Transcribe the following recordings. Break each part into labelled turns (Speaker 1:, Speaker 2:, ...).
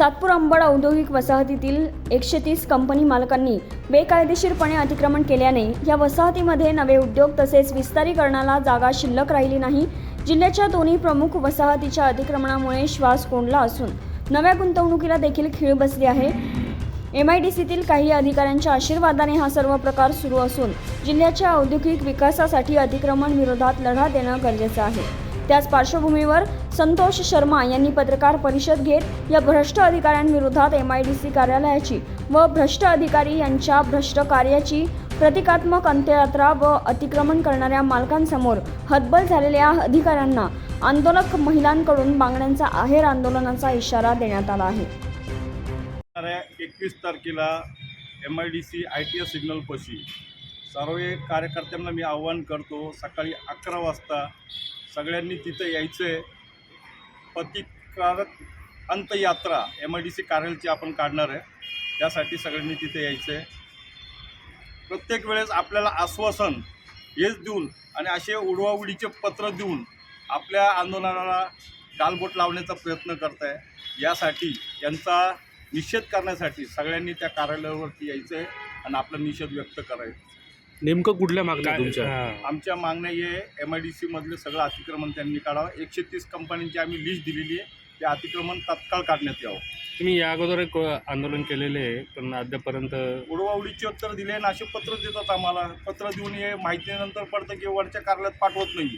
Speaker 1: सातपूर अंबड औद्योगिक वसाहतीतील एकशे तीस कंपनी मालकांनी बेकायदेशीरपणे अतिक्रमण केल्याने या वसाहतीमध्ये नवे उद्योग तसेच विस्तारीकरणाला जागा शिल्लक राहिली नाही. जिल्ह्याच्या दोन्ही प्रमुख वसाहतीच्या अतिक्रमणामुळे श्वास कोंडला असून नव्या गुंतवणुकीला देखील खीळ बसली आहे. एम आय डी सीतील काही अधिकाऱ्यांच्या आशीर्वादाने हा सर्व प्रकार सुरू असून जिल्ह्याच्या औद्योगिक विकासासाठी अतिक्रमण विरोधात लढा देणं गरजेचं आहे. त्याच पार्श्वभूमीवर संतोष शर्मा यांनी पत्रकार परिषद घेत या भ्रष्ट अधिकाऱ्यांविरोधात एम आय डी सी कार्यालयाची व भ्रष्ट अधिकारी यांच्या भ्रष्ट कार्याची प्रतिकात्मक अंत्ययात्रा व अतिक्रमण करणाऱ्या मालकांसमोर हतबल झालेल्या अधिकाऱ्यांना आंदोलक महिलांकडून मागण्यांचा आहेर आंदोलनाचा इशारा देण्यात आला आहे.
Speaker 2: एकवीस तारखेला M I D C I T S सिग्नलपाशी सर्व कार्यकर्त्यांना मी आव्हान करतो सकाळी अकरा वाजता सगळ्यांनी तिथं यायचं आहे प्रतिकारक अंतयात्रा एम आय डी सी कार्यालयाची आपण काढणार आहे. त्यासाठी सगळ्यांनी तिथे यायचं आहे प्रत्येक वेळेस आपल्याला आश्वासन हेच देऊन आणि असे उडवाउडीचे पत्र देऊन आपल्या आंदोलनाला गालबोट लावण्याचा प्रयत्न करत आहे यासाठी यांचा निषेध करण्यासाठी सगळ्यांनी त्या कार्यालयावरती यायचं आहे आणि आपला निषेध व्यक्त करायचा.
Speaker 3: नेमकं कुठल्या मागण्या
Speaker 4: काय-
Speaker 3: तुमच्या?
Speaker 4: हां.
Speaker 2: आमच्या मागण्या हे एम आय डी सीमधले सगळं अतिक्रमण त्यांनी काढावं. एकशे तीस कंपन्यांची आम्ही लिस्ट दिलेली आहे. ते अतिक्रमण तात्काळ काढण्यात यावं.
Speaker 4: तुम्ही या अगोदर एक आंदोलन केलेले आहे पण अद्यापर्यंत
Speaker 2: उडवाउडीचे उत्तर दिले आणि असे पत्र देतात आम्हाला. पत्र देऊन हे माहितीनंतर पडतं की वरच्या कार्यालयात पाठवत नाही.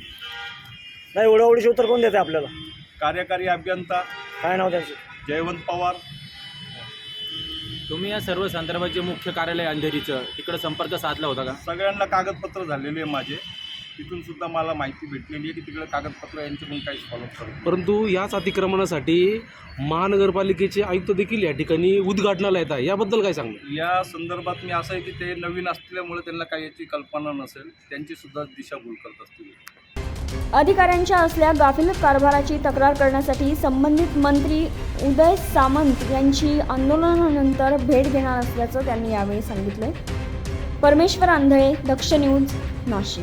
Speaker 5: नाही उडवडीचे उत्तर कोण देते आपल्याला?
Speaker 2: कार्यकारी अभियंता
Speaker 5: काय नाव त्यांचं?
Speaker 2: जयवंत पवार.
Speaker 6: तुम्ही या सर्व संदर्भाचे मुख्य कार्यालय अंधेरीचं तिकडे संपर्क साधला होता का?
Speaker 2: सगळ्यांना कागदपत्र झालेले आहे माझे. तिथून सुद्धा मला माहिती भेटलेली आहे की तिकडे कागदपत्र यांच्याकडून काही फॉलोअप करत
Speaker 3: परंतु याच अतिक्रमणासाठी महानगरपालिकेचे आयुक्त देखील या ठिकाणी उद्घाटनाला येत आहे. याबद्दल काय सांगणार?
Speaker 2: या संदर्भात मी असं आहे की ते नवीन असल्यामुळे त्यांना काही याची कल्पना नसेल. त्यांची सुद्धा दिशाभूल करत असतील.
Speaker 1: अधिकाऱ्यांच्या असल्या गाफील कारभाराची तक्रार करण्यासाठी संबंधित मंत्री उदय सामंत यांची आंदोलनानंतर भेट घेणार असल्याचं त्यांनी यावेळी सांगितले परमेश्वर आंधळे दक्ष न्यूज नाशिक.